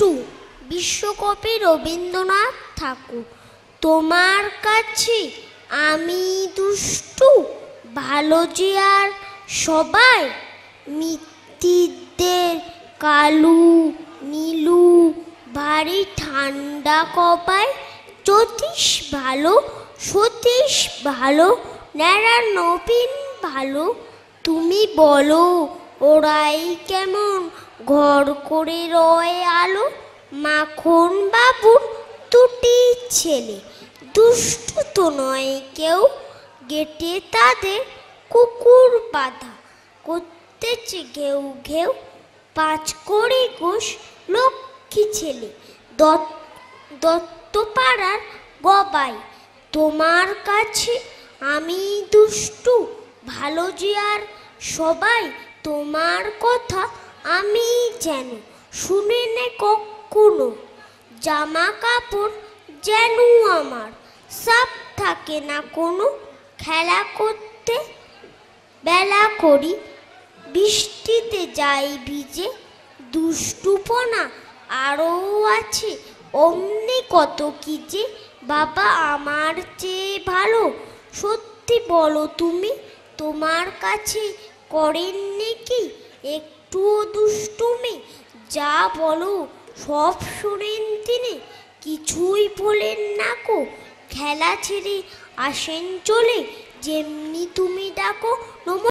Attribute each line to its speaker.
Speaker 1: দুষ্টু বিশ্বকবি রবীন্দ্রনাথ ঠাকুর, তোমার কাছে আমি দুষ্টু, ভালো যে আর সবাই, মিত্তিদের কালু নীলু ভারী ঠান্ডা কপায়, জ্যোতিষ ভালো, সতীশ ভালো, ন্যাড়া নবীন ভালো, তুমি বলো ওরাই কেমন? ঘর করে রয় আলো। মাখন বাবুর দুটি ছেলে। দুষ্টু তো নয় কেউ। গেটে তাদের কুকুর বাঁধা। করতেছে ঘেউ ঘেউ। পাঁচ করে ঘোষ লক্ষ্মী ছেলে। দত্ত, দত্তপাড়ার গবাই। তোমার কাছে আমি দুষ্টু। ভালো আর সবাই তোমার কথা আমি যেন শুনে নে কখনো। জামা কাপড় যেন আমার, সাপ থাকে না কোনো। খেলা করতে বেলা করি, বৃষ্টিতে যাই ভিজে। দুষ্টুপনা আরও আছে, অমনি কত কি যে। বাবা আমার চেয়ে ভালো, সত্যি বলো তুমি, তোমার কাছে করেননি কি? একটুও দুষ্টুমি যা বলো, সব শোনেন তিনি। কিছুই বলেন না কো খেলা ছেড়ে আসেন চলে। যেমনি তুমি ডাকো, নম